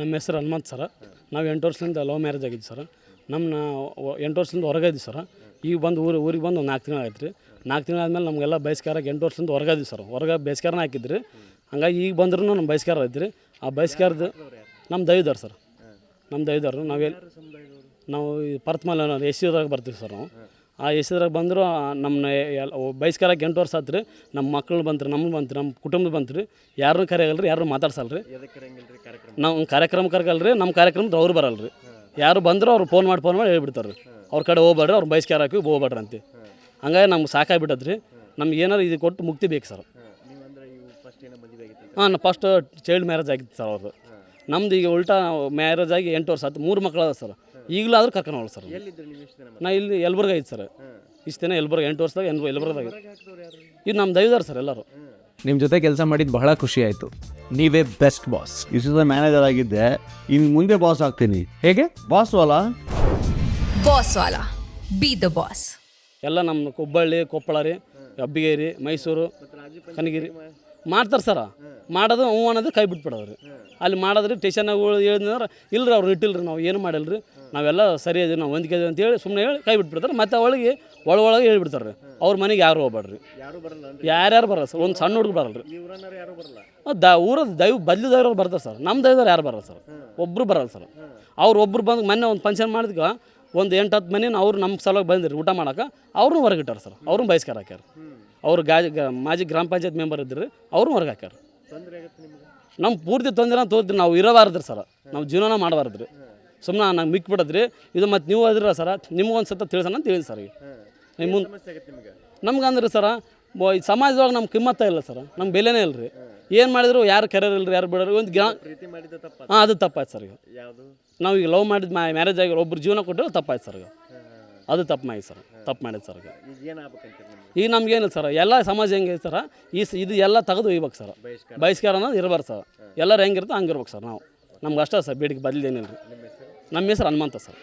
ನಿಮ್ಮ ಹೆಸರು ನಮ್ಮ ಹನುಮಂತ್ ಸರ. ನಾವು ಎಂಟು ವರ್ಷದಿಂದ ಲವ್ ಮ್ಯಾರೇಜ್ ಆಗಿದ್ದು ಸರ್. ನಮ್ಮನ್ನ ಎಂಟು ವರ್ಷದಿಂದ ಹೊರಗಿದ್ವಿ ಸರ್. ಈಗ ಬಂದು ಊರು ಊರಿಗೆ ಬಂದು ಒಂದು ನಾಲ್ಕು ತಿಂಗಳು ಆಯ್ತು ರೀ ನಾಲ್ಕು ತಿಂಗಳು ಆದಮೇಲೆ ನಮಗೆಲ್ಲ ಬಯಸ್ಕಾರಕ್ಕೆ ಎಂಟು ವರ್ಷದಿಂದ ಹೊರಗಾದ್ವಿ ಸರ್. ಹೊರಗೆ ಬೇಸ್ಕಾರನ ಹಾಕಿದ್ರಿ. ಹಂಗಾಗಿ ಈಗ ಬಂದ್ರೂ ನಮ್ಮ ಬಯಸ್ಕಾರ ಐತ್ರಿ. ಆ ಬಯಸ್ಕಾರದ ನಮ್ಮ ದೈವದಾರ ಸರ್. ನಮ್ಮ ದೈವದಾರು ನಾವೆಲ್ಲಿ ನಾವು ಈ ಪರ್ತಮಲ್ ಎಸ್ ಸಿದಾಗ ಬರ್ತೀವಿ ಸರ್ ನಾವು. ಆ ಎಸೆದ್ರಾಗ ಬಂದರು ನಮ್ಮನ್ನ ಎಲ್ಲ ಎಂಟು ವರ್ಷ ಆತ್ರಿ. ನಮ್ಮ ಮಕ್ಕಳು ಬಂತ್ರಿ ನಮ್ಮ ಬಂತು ನಮ್ಮ ಕುಟುಂಬದ ಬಂತ್ರಿ. ಯಾರನ್ನೂ ಕರೆಯಲ್ಲ ರೀ ಯಾರನ್ನೂ ಮಾತಾಡ್ಸಲ್ಲ ರೀ ಕಾರ್ಯಕ್ರಮ ನಾವು ಕಾರ್ಯಕ್ರಮ ಕರ್ಕಲ್ರಿ ನಮ್ಮ ಕಾರ್ಯಕ್ರಮದ ಅವ್ರು ಬರಲ್ಲ ರೀ ಯಾರು ಬಂದರೂ ಅವ್ರು ಫೋನ್ ಮಾಡಿ ಫೋನ್ ಮಾಡಿ ಹೇಳ್ಬಿಡ್ತಾರೆ ರೀ ಅವ್ರ ಕಡೆ ಹೋಗ್ಬೇಡ್ರಿ ಅವ್ರು ಬಯಸ್ಕಾರ ಹಾಕಿ ಹೋಗ್ಬೇಡ್ರಿ ಅಂತ. ಹಂಗಾಗಿ ನಮ್ಗೆ ಸಾಕಾಗ್ಬಿಟ್ಟದ್ರಿ ನಮ್ಗೆ ಏನಾರು ಇದು ಕೊಟ್ಟು ಮುಕ್ತಿ ಬೇಕು ಸರ್. ಹಾಂ ಫಸ್ಟ್ ಚೈಲ್ಡ್ ಮ್ಯಾರೇಜ್ ಆಗಿತ್ತು ಸರ್ ಅವ್ರದ್ದು ನಮ್ದು ಈಗ ಉಲ್ಟಾ ಮ್ಯಾರೇಜ್ ಆಗಿ ಎಂಟು ವರ್ಷ ಆಯ್ತು. ಮೂರು ಮಕ್ಳು ಅದ ಸರ್. ಈಗಲೂ ಆದ್ರೂ ಕರ್ಕೊಂಡು ಹೋಗಲ್ಲ ಸರ್. ನಾ ಇಲ್ಲಿ ಎಲ್ಬರ್ಗ ಐತೆ ಸರ್. ಇಷ್ಟು ದಿನ ಎಲ್ಬರ್ಗ ಎಂಟು ವರ್ಷದಾಗ ಎಲ್ ಎಲ್ಬರ್ಗದಾಗ ಹೊರಗೆ ಇದು ನಮ್ಮ ದೈವದಾರ ಸರ್ ಎಲ್ಲರೂ. ನಿಮ್ಮ ಜೊತೆ ಕೆಲಸ ಮಾಡಿದ್ದು ಬಹಳ ಖುಷಿ ಆಯಿತು. ನೀವೇ ಬೆಸ್ಟ್ ಬಾಸ್ ಇಷ್ಟು ದಿನ ಮ್ಯಾನೇಜರ್ ಆಗಿದ್ದೆ. ಇನ್ನು ಮುಂದೆ ಬಾಸ್ ಆಗ್ತೀನಿ. ಹೇಗೆ? ಬಾಸ್ ವಾಲ? ಬಾಸ್ ವಾಲ. ಬಿ ದ ಬಾಸ್ ಎಲ್ಲ ನಮ್ಮ ಹುಬ್ಬಳ್ಳಿ ಕೊಪ್ಪಳ ರೀ ಅಬ್ಬಿಗೇರಿ ಮೈಸೂರು ಕನಗಿರಿ. ಮಾಡ್ತಾರೆ ಸರ. ಮಾಡೋದು ಹ್ಞೂ ಅನ್ನೋದು ಕೈ ಬಿಟ್ಬಿಡೋರು. ಅಲ್ಲಿ ಮಾಡಿದ್ರೆ ಸ್ಟೇಷನ್ನಾಗ ಹೇಳಿದ್ರೆ ಇಲ್ಲರಿ ಅವ್ರು ಇಟ್ಟಿಲ್ರಿ ನಾವು ಏನು ಮಾಡಿಲ್ಲ ರೀ ನಾವೆಲ್ಲ ಸರಿ ಇದೀವಿ ನಾವು ಹೊಂದಿಕೆ ಅಂತ ಅಂತೇಳಿ ಸುಮ್ಮನೆ ಹೇಳಿ ಕೈ ಬಿಟ್ಬಿಡ್ತಾರೆ. ಮತ್ತೆ ಅವಳಿಗೆ ಒಳ ಒಳಗೆ ಹೇಳಿಬಿಡ್ತಾರೆ. ರೀ ಅವ್ರ ಮನೆಗೆ ಯಾರು ಹೋಗ್ಬೇಡ್ರಿ ಯಾರು ಬರಲ್ಲ ಅಂದ್ರೆ? ಯಾರ್ಯಾರು ಬರಲ್ಲ ಸರ್ ಒಂದು ಸಣ್ಣ ಹುಡುಗ ಬರಲ್ರಿ. ದ ಊರದ ದೈವ ಬದ್ಲಿದವ್ರು ಬರ್ತಾರೆ ಸರ್. ನಮ್ಮ ದೈವದವ್ರು ಯಾರು ಬರಲ್ಲ ಸರ್. ಒಬ್ಬರು ಬರಲ್ಲ ಸರ್. ಅವ್ರು ಒಬ್ರು ಬಂದು ಮೊನ್ನೆ ಒಂದು ಫಂಕ್ಷನ್ ಮಾಡಿದ್ಗ ಒಂದು ಎಂಟು ಹತ್ತು ಮನೇನ ಅವ್ರು ನಮ್ಮ ಸಲುವಾಗಿ ಬಂದಿರಿ ಊಟ ಮಾಡೋಕೆ ಅವ್ರನ್ನೂ ಹೊರಗಿಟ್ಟಾರ ಸರ್. ಅವ್ರನ್ನ ಬಯಸ್ಕಾರ ಹಾಕ್ಯಾರ. ಅವರು ಗಾಜಿ ಮಾಜಿ ಗ್ರಾಮ ಪಂಚಾಯತ್ ಮೆಂಬರ್ ಇದ್ದರು ಅವ್ರನ್ನೂ ಹೊರಗೆ ಹಾಕ್ಯಾರ. ನಮ್ಮ ಪೂರ್ತಿ ತೊಂದರೆ ತೋದ್ರಿ ನಾವು ಇರಬಾರ್ದ್ರಿ ಸರ್. ನಾವು ಜೀವನ ಮಾಡಬಾರ್ದ್ರಿ. ಸುಮ್ಮನೆ ನಂಗೆ ಮಿಕ್ ಬಿಡದ್ರಿ. ಇದು ಮತ್ತು ನೀವು ಅದ್ರ ಸರ ನಿಮ್ಗೊಂದು ಸತ ತಿಳಿಸೋಣ ಅಂತ ಹೇಳಿ ಸರ್ ಈಗ. ನಿಮ್ಮ ಮುಂದೆ ನಿಮ್ಗೆ? ಅಂದ್ರೆ ಸರ ಈ ಸಮಾಜದೊಳಗೆ ನಮ್ಮ ಕಿಮ್ಮತ್ತ ಇಲ್ಲ ಸರ್. ನಮ್ಮ ಬೆಲೆನೇ ಇಲ್ಲ ರೀ ಏನು ಮಾಡಿದ್ರು? ಯಾರು ಕರೆಯೋರಿಲ್ಲ ಯಾರು ಬಿಡೋರು? ಒಂದು ಗ್ರಾ ಮಾಡಿದ ಹಾಂ ಅದು ತಪ್ಪಾಯ್ತು ಸರ್ ಈಗ. ಯಾವುದು? ನಾವು ಈಗ ಲವ್ ಮಾಡಿದ ಮ್ಯಾರೇಜ್ ಆಗಿ ಒಬ್ರು ಜೀವನ ಕೊಟ್ಟರು ತಪ್ಪಾಯ್ತು ಸರ್ ಈಗ. ಅದು ತಪ್ಪು ಮಾಡಿ ಸರ್ ತಪ್ಪು ಮಾಡಿದ್ದು ಸರ್ ಈಗ. ಈಗ ಏನಾಗ್ಬೇಕಂತೀರಿ ನಿಮ್ಗೆ? ಈಗ ನಮ್ಗೇನಿಲ್ಲ ಸರ್ ಎಲ್ಲ ಸಮಾಜ ಹೆಂಗೆ ಸರ ಈ ಇದು ಎಲ್ಲ ತೆಗೆದು ಒಯ್ಬೇಕು ಸರ್. ಬಹಿಷ್ಕಾರ. ಬಹಿಷ್ಕಾರ ಅನ್ನೋದು ಇರಬಾರ್ದು ಸರ್. ಎಲ್ಲರೂ ಹೆಂಗಿರ್ತೋ ಹಂಗಿರ್ಬೇಕು ಸರ್ ನಾವು. ನಮ್ಗೆ ಅಷ್ಟೇ ಸರ್ ಬೇಡಿಕೆ ಬದಲಿದೇನಿಲ್ಲ ರೀ ನಮ್ಮ ಹೆಸರು ಹನುಮಂತ ಸರ್.